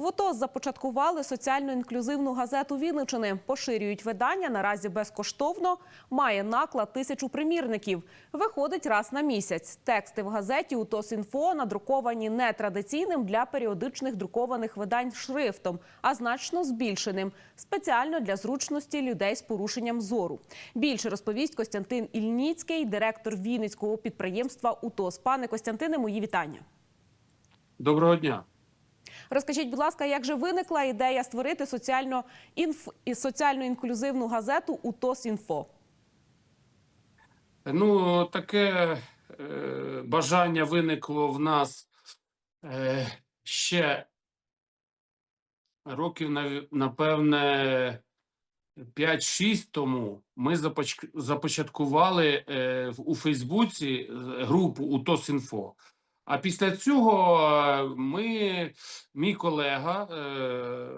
В ОТО започаткували соціально-інклюзивну газету Вінничини. Поширюють видання наразі безкоштовно. Має наклад тисячу примірників. Виходить раз на місяць. Тексти в газеті УТОС-інфо надруковані не традиційним для періодичних друкованих видань шрифтом, а значно збільшеним, спеціально для зручності людей з порушенням зору. Більше розповість Костянтин Ільніцький, директор Вінницького підприємства УТОС. Пане Костянтине, мої вітання. Доброго дня. Розкажіть, будь ласка, як же виникла ідея створити соціально інф... і соціально інклюзивну газету УТОС-інфо? Ну, таке е, бажання виникло в нас е, ще років, напевне, 5-6 тому. Ми започ- започаткували е, у Фейсбуці е, групу УТОС-інфо. А після цього е, ми, мій колега е,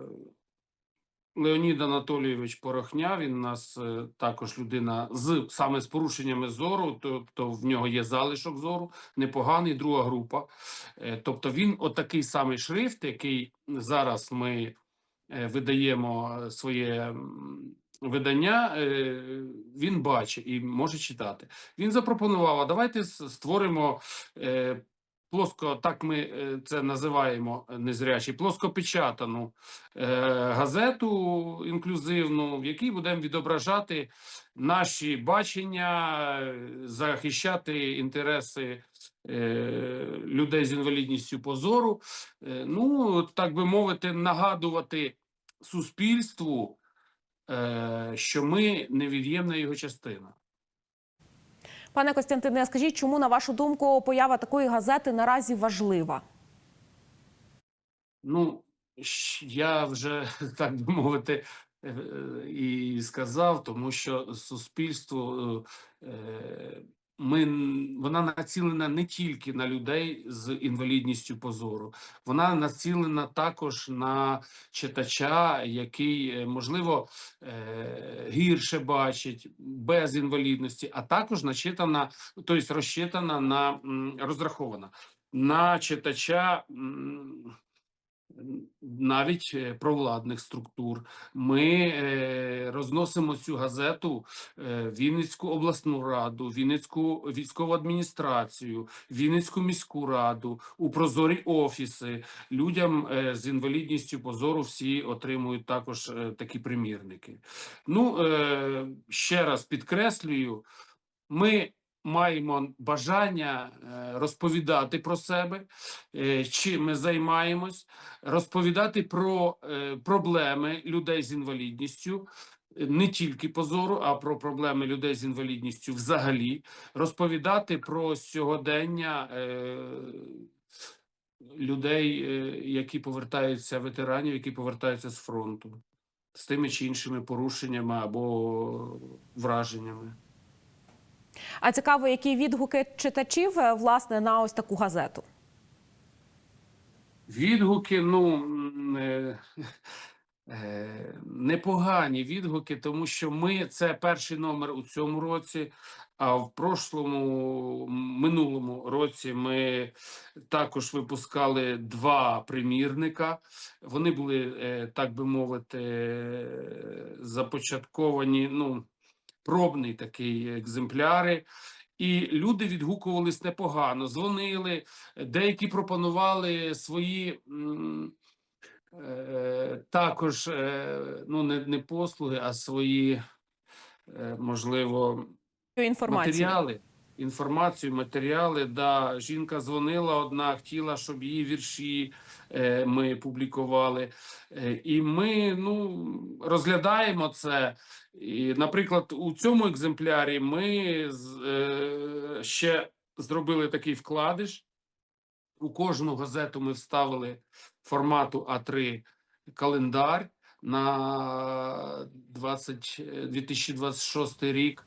Леонід Анатолійович Порохня, він нас е, також людина з саме з порушеннями зору, тобто в нього є залишок зору, непоганий, друга група. Тобто він отакий самий шрифт, який зараз ми видаємо своє видання, він бачить і може читати. Він запропонував: а давайте створимо. Плоско, так ми е, це називаємо е, незрячі, плоскопечатану е, газету інклюзивну, в якій будемо відображати наші бачення, захищати інтереси людей з інвалідністю по зору. Е, ну, так би мовити, нагадувати суспільству, що ми невід'ємна його частина. Пане Костянтине, скажіть, чому на вашу думку поява такої газети наразі важлива? Ну, я вже так би мовити е, і сказав, тому що суспільство е, е, ми вона націлена не тільки на людей з інвалідністю позору, вона націлена також на читача, який е, можливо е, гірше бачить без інвалідності, а також начитана, тобто розчитана на розрахована на читача. Навіть е, провладних структур. Ми е, розносимо цю газету е, Вінницьку обласну раду, Вінницьку військову адміністрацію, Вінницьку міську раду, у прозорі офіси. Людям з інвалідністю позору всі отримують також такі примірники. Ну, ще раз підкреслюю, ми маємо бажання е, розповідати про себе, е, чим ми займаємось, розповідати про е, проблеми людей з інвалідністю. Не тільки по зору, а про проблеми людей з інвалідністю взагалі, розповідати про сьогодення е, людей, е, які повертаються ветеранів, які повертаються з фронту, з тими чи іншими порушеннями або враженнями. А цікаво, які відгуки читачів е, власне на ось таку газету? Відгуки, ну е, е, непогані відгуки, тому що ми це перший номер у цьому році. А в прошлому минулому році ми також випускали два примірника. Вони були, е, так би мовити, е, започатковані. Ну, пробний такий екземпляри. І люди відгукувались непогано, дзвонили, деякі пропонували свої е, також е, ну, не, не послуги, а свої, е, можливо, інформації. матеріали. Інформацію, матеріали. Да, жінка дзвонила одна, хотіла, щоб її вірші е, ми публікували. Е, і ми ну, розглядаємо це. І, наприклад, у цьому екземплярі ми з- е, ще зробили такий вкладиш. У кожну газету ми вставили формату А3 календар на 20, е, 2026 рік.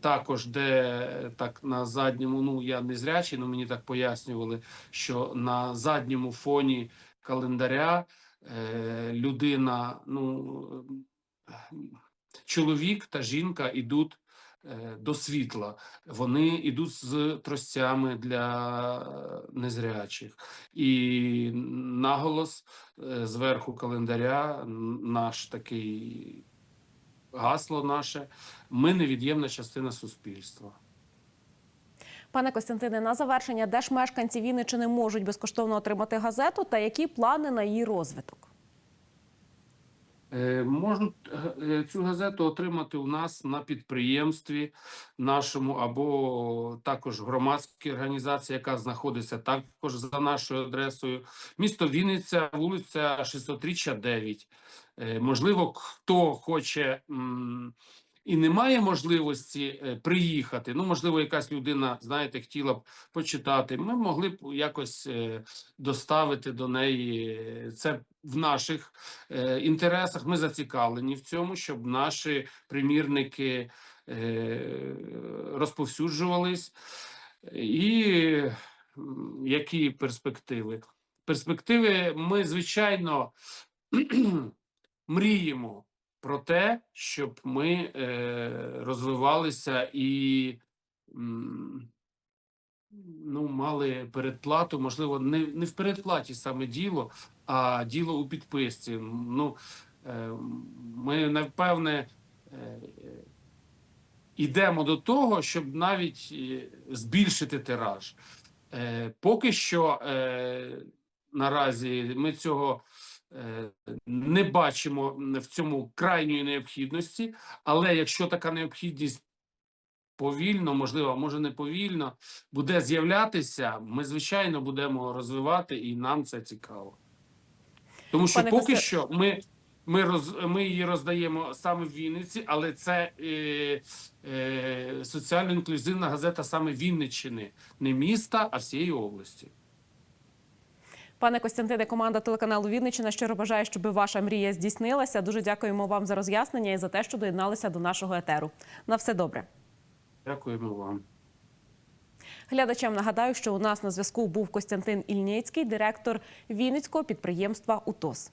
Також, де так на задньому, ну я не зрячий, але мені так пояснювали, що на задньому фоні календаря е, людина, ну чоловік та жінка йдуть е, до світла. Вони йдуть з тростями для незрячих. І наголос е, зверху календаря наш такий гасло наше. Ми невід'ємна частина суспільства. Пане Костянтине, на завершення, де ж мешканці Вінничини можуть безкоштовно отримати газету та які плани на її розвиток? Е, Можуть е, цю газету отримати у нас на підприємстві нашому або також громадській організації, яка знаходиться також за нашою адресою. Місто Вінниця, вулиця 600-річчя 9. Е, Можливо, хто хоче і не має можливості е, приїхати. Ну, можливо, якась людина, знаєте, хотіла б почитати. Ми могли б якось е, доставити до неї е, це в наших інтересах. Ми зацікавлені в цьому, щоб наші примірники розповсюджувались. І які перспективи? Перспективи ми, звичайно, мріємо про те, щоб ми е, розвивалися і ну, мали передплату, можливо, не, не в передплаті саме діло, а діло у підписці. Ну, е, ми, напевне, е, йдемо до того, щоб навіть е, збільшити тираж. Е, Поки що е, наразі ми цього е, не бачимо в цьому крайньої необхідності, але якщо така необхідність повільно, можливо, може не повільно, буде з'являтися, ми звичайно будемо розвивати, і нам це цікаво. Тому що Пане поки Костя- що ми, ми, роз, ми її роздаємо саме в Вінниці, але це е, е, соціально-інклюзивна газета саме Вінниччини, не міста, а всієї області. Пане Костянтине, команда телеканалу Вінниччина щиро бажає, щоб ваша мрія здійснилася. Дуже дякуємо вам за роз'яснення і за те, що доєдналися до нашого етеру. На все добре. Дякуємо вам. Глядачам нагадаю, що у нас на зв'язку був Костянтин Ільницький, директор Вінницького підприємства УТОС.